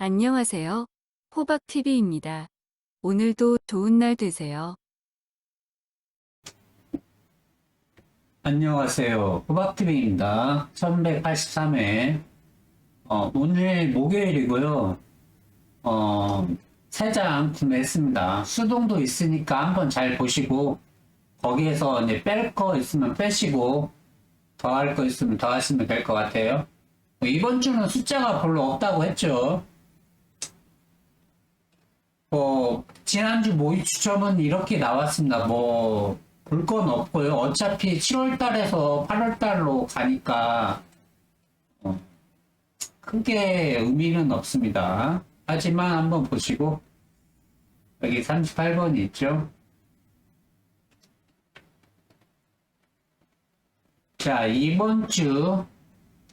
안녕하세요. 호박TV입니다. 오늘도 좋은 날 되세요. 안녕하세요. 호박TV입니다. 1183회. 어, 오늘 목요일이고요. 어, 세장 구매했습니다. 수동도 있으니까 한번 잘 보시고, 거기에서 이제 뺄 거 있으면 빼시고, 더할 거 있으면 더 하시면 될 것 같아요. 뭐 이번 주는 숫자가 별로 없다고 했죠. 뭐, 지난주 모의 추첨은 이렇게 나왔습니다. 뭐, 볼 건 없고요. 어차피 7월 달에서 8월 달로 가니까, 어, 크게 의미는 없습니다. 하지만 한번 보시고, 여기 38번이 있죠. 자, 이번 주,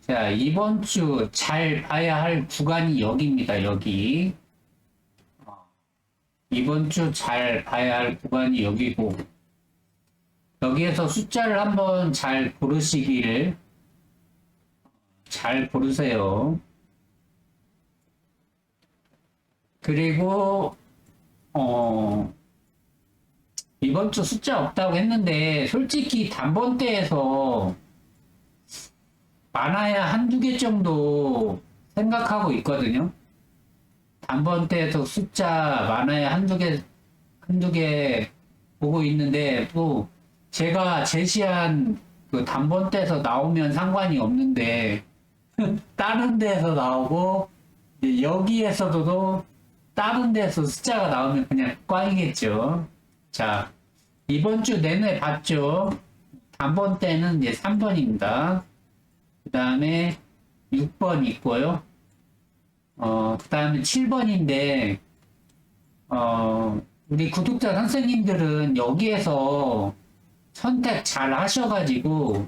자, 이번 주 잘 봐야 할 구간이 여기입니다. 여기. 이번 주 잘 봐야 할 구간이 여기고, 여기에서 숫자를 한번 잘 고르시길, 잘 고르세요. 그리고, 어, 이번 주 숫자 없다고 했는데, 솔직히 단번대에서 많아야 한두 개 정도 생각하고 있거든요. 단번대에서 숫자 많아야 한두 개, 한두 개 보고 있는데, 또 제가 제시한 그 단번대에서 나오면 상관이 없는데, 다른 데에서 나오고, 여기에서도 다른 데에서 숫자가 나오면 그냥 꽝이겠죠. 자, 이번 주 내내 봤죠? 단번대는 이제 3번입니다. 그 다음에 6번 있고요. 어, 그 다음에 7번인데, 어, 우리 구독자 선생님들은 여기에서 선택 잘 하셔가지고,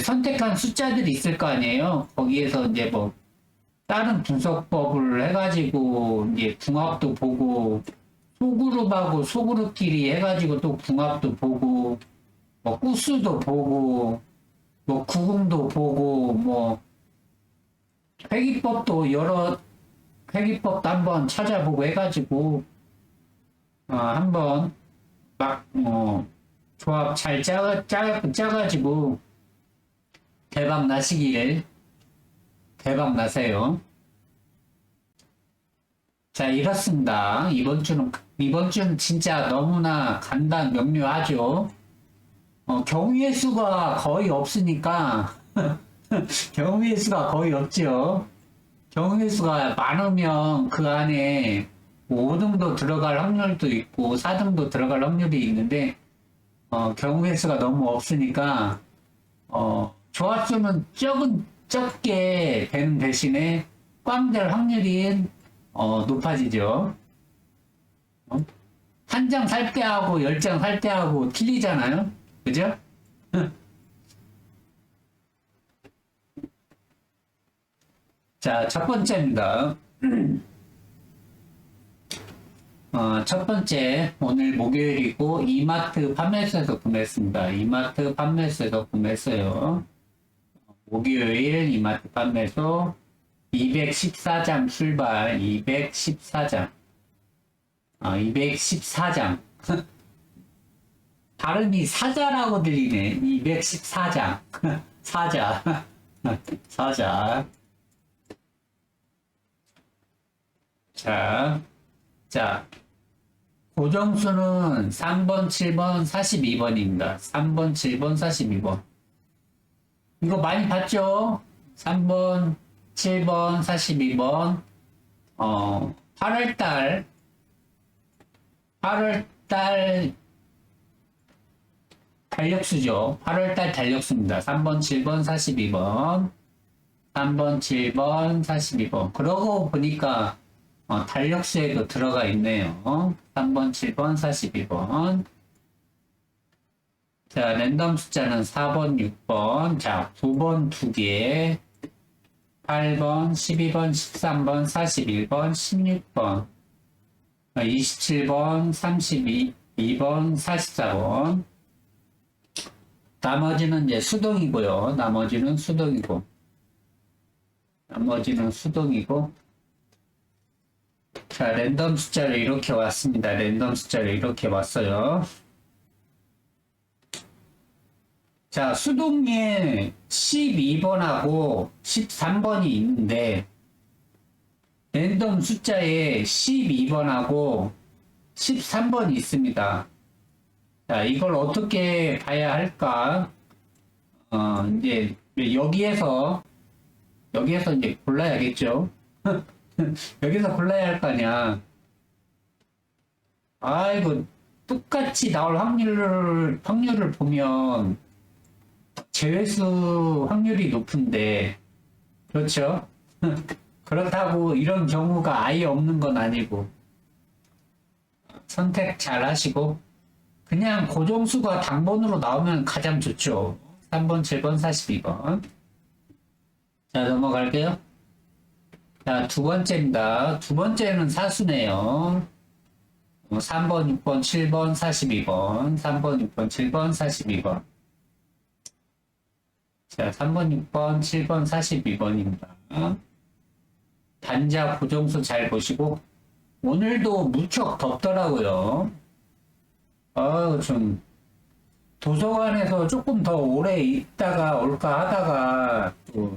선택한 숫자들이 있을 거 아니에요? 거기에서 이제 뭐, 다른 분석법을 해가지고, 이제 궁합도 보고, 소그룹하고 소그룹끼리 해가지고 또 궁합도 보고, 뭐, 구수도 보고, 뭐, 구궁도 보고, 뭐, 회기법도 여러 회기법도 한번 찾아보고 해가지고 어, 한번 막 어, 조합 잘 짜, 짜, 짜가지고 대박 나시길 대박 나세요. 자 이렇습니다. 이번 주는 이번 주는 진짜 너무나 간단 명료하죠. 어, 경우의 수가 거의 없으니까 경우의 수가 거의 없죠. 경우의 수가 많으면 그 안에 뭐 5등도 들어갈 확률도 있고 4등도 들어갈 확률이 있는데 어, 경우의 수가 너무 없으니까 어, 조합수는 적은 적게 되는 대신에 꽝될 확률이 어, 높아지죠. 어? 한장 살 때하고 열 장 살 때하고 틀리잖아요. 그죠? 자, 첫 번째입니다. 어, 첫 번째, 오늘 목요일이고, 이마트 판매소에서 구매했습니다. 이마트 판매소에서 구매했어요. 목요일 이마트 판매소 214장 출발, 214장. 아, 214장. 발음이 사자라고 들리네. 214장. 사자. 사자. 자, 자, 고정수는 3번, 7번, 42번입니다. 3번, 7번, 42번. 이거 많이 봤죠? 3번, 7번, 42번. 어, 8월달, 8월달 달력수죠. 8월달 달력수입니다. 3번, 7번, 42번. 3번, 7번, 42번. 그러고 보니까 어, 달력수에도 들어가 있네요. 3번, 7번, 42번. 자, 랜덤 숫자는 4번, 6번. 자, 9번 2개. 8번, 12번, 13번, 41번, 16번. 27번, 32번, 44번. 나머지는 이제 수동이고요. 나머지는 수동이고. 나머지는 수동이고. 자, 랜덤 숫자를 이렇게 왔습니다. 랜덤 숫자를 이렇게 왔어요. 자, 수동에 12번하고 13번이 있는데, 랜덤 숫자에 12번하고 13번이 있습니다. 자, 이걸 어떻게 봐야 할까? 어, 이제 여기에서, 여기에서 이제 골라야겠죠? 여기서 골라야 할거 아니야. 아이고, 똑같이 나올 확률을, 확률을 보면, 제외수 확률이 높은데, 그렇죠? 그렇다고 이런 경우가 아예 없는 건 아니고, 선택 잘 하시고, 그냥 고정수가 단번으로 나오면 가장 좋죠. 3번, 7번, 42번. 자, 넘어갈게요. 자, 두 번째입니다. 두 번째는 사수네요. 어, 3번, 6번, 7번, 42번. 3번, 6번, 7번, 42번. 자, 3번, 6번, 7번, 42번입니다. 단자 고정수 잘 보시고, 오늘도 무척 덥더라고요. 아유, 좀, 도서관에서 조금 더 오래 있다가 올까 하다가, 또,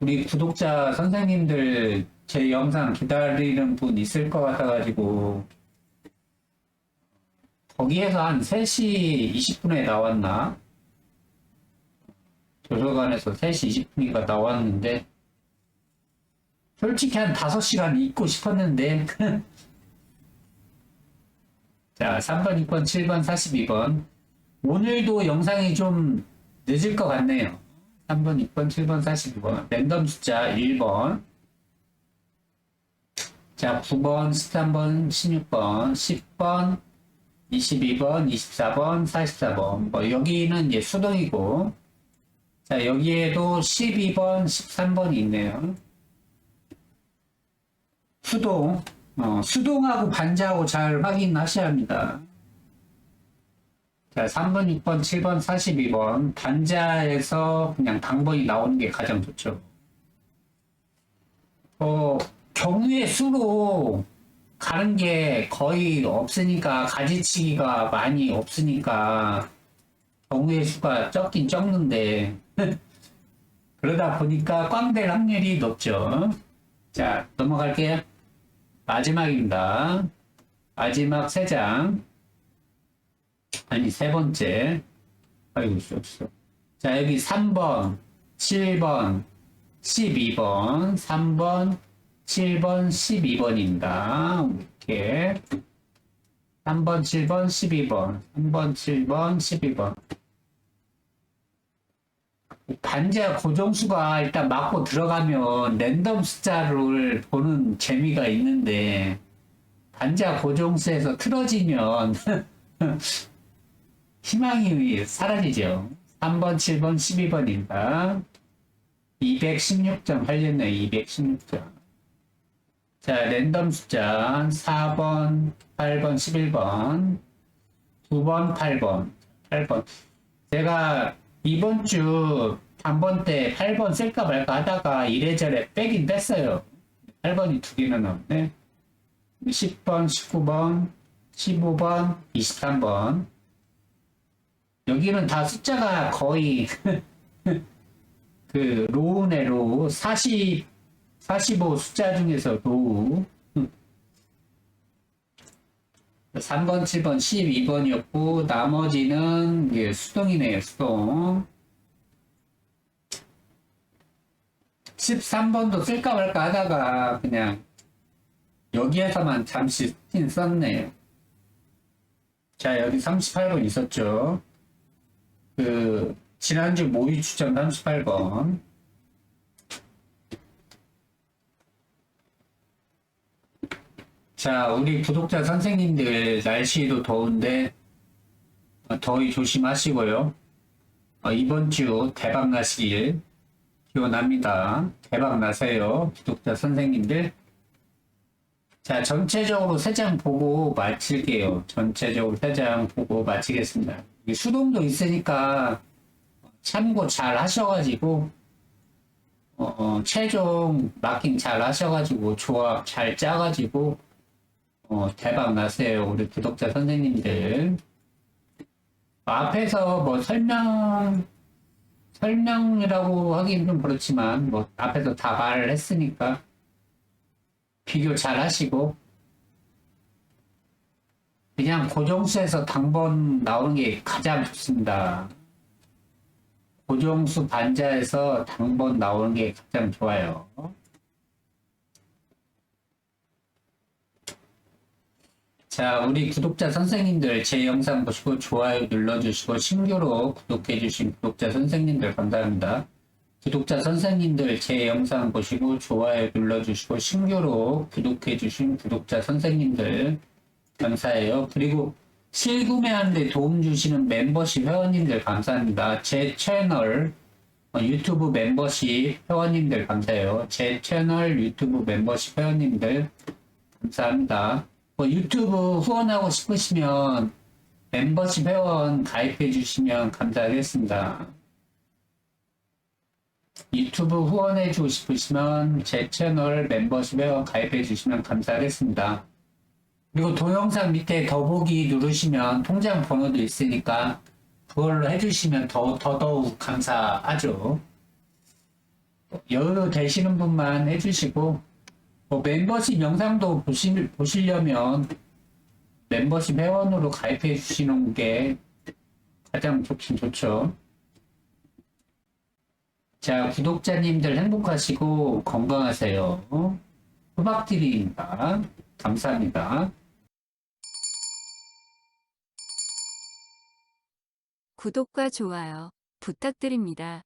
우리 구독자 선생님들 제 영상 기다리는 분 있을 것 같아가지고, 거기에서 한 3시 20분에 나왔나? 도서관에서 3시 20분인가 나왔는데, 솔직히 한 5시간 있고 싶었는데, 자, 3번, 6번, 7번, 42번. 오늘도 영상이 좀 늦을 것 같네요. 3번, 6번, 7번, 42번. 랜덤 숫자 1번. 자, 9번, 13번, 16번, 10번, 22번, 24번, 44번. 뭐, 여기는 이제 수동이고. 자, 여기에도 12번, 13번이 있네요. 수동. 어, 수동하고 반자하고 잘 확인하셔야 합니다. 자, 3번, 6번, 7번, 42번. 반자에서 그냥 당번이 나오는 게 가장 좋죠. 어, 경우의 수로 가는 게 거의 없으니까, 가지치기가 많이 없으니까, 경우의 수가 적긴 적는데, 그러다 보니까 꽝될 확률이 높죠. 자, 넘어갈게요. 마지막입니다. 마지막 세 장. 아니, 세 번째. 아이고, 씨, 없어. 자, 여기 3번, 7번, 12번, 3번, 7번, 12번입니다. 이렇게. 3번, 7번, 12번. 3번, 7번, 12번. 반자 고정수가 일단 맞고 들어가면 랜덤 숫자를 보는 재미가 있는데 반자 고정수에서 틀어지면 희망이 사라지죠. 3번, 7번, 12번입니다. 216점 팔렸네, 216점. 자, 랜덤 숫자 4번, 8번, 11번, 2번, 8번, 8번. 제가 이번 주 단번 때 8번 쓸까 말까 하다가 이래저래 빼긴 뺐어요. 8번이 두 개나 나오네. 10번, 19번, 15번, 23번. 여기는 다 숫자가 거의 그 로우네 로우 40, 45 숫자 중에서 로우. 3번, 7번, 12번이었고 나머지는 이게 수동이네요 수동. 13번도 쓸까 말까 하다가 그냥 여기에서만 잠시 썼네요. 자 여기 38번 있었죠 그 지난주 모의 추천 38번. 자 우리 구독자 선생님들 날씨도 더운데 어, 더위 조심하시고요. 어, 이번 주 대박 나시길 기원합니다. 대박 나세요 구독자 선생님들 자 전체적으로 세 장 보고 마칠게요. 전체적으로 세 장 보고 마치겠습니다. 수동도 있으니까 참고 잘 하셔가지고 어, 최종 마킹 잘 하셔가지고 조합 잘 짜가지고 어, 대박 나세요. 우리 구독자 선생님들. 앞에서 뭐 설명 설명이라고 하긴 좀 그렇지만 뭐 앞에서 다 말을 했으니까 비교 잘 하시고 그냥 고정수에서 당번 나오는 게 가장 좋습니다. 고정수 반자에서 당번 나오는 게 가장 좋아요. 자, 우리 구독자 선생님들 제 영상 보시고 좋아요 눌러주시고 신규로 구독해주신 구독자 선생님들 감사합니다. 구독자 선생님들 제 영상 보시고 좋아요 눌러주시고 신규로 구독해주신 구독자 선생님들 감사해요. 그리고 실구매하는데 도움 주시는 멤버십 회원님들 감사합니다. 제 채널 어, 유튜브 멤버십 회원님들 감사해요. 제 채널 유튜브 멤버십 회원님들 감사합니다. 뭐 유튜브 후원하고 싶으시면 멤버십 회원 가입해 주시면 감사하겠습니다. 유튜브 후원해 주고 싶으시면 제 채널 membership 회원 가입해 주시면 감사하겠습니다. 그리고 동영상 밑에 더보기 누르시면 통장 번호도 있으니까 그걸로 해주시면 더, 더더욱 감사하죠. 여유 되시는 분만 해주시고 뭐 멤버십 영상도 보시, 보시려면 멤버십 회원으로 가입해 주시는 게 가장 좋긴 좋죠. 자, 구독자님들 행복하시고 건강하세요. 후박TV입니다. 감사합니다. 구독과 좋아요 부탁드립니다.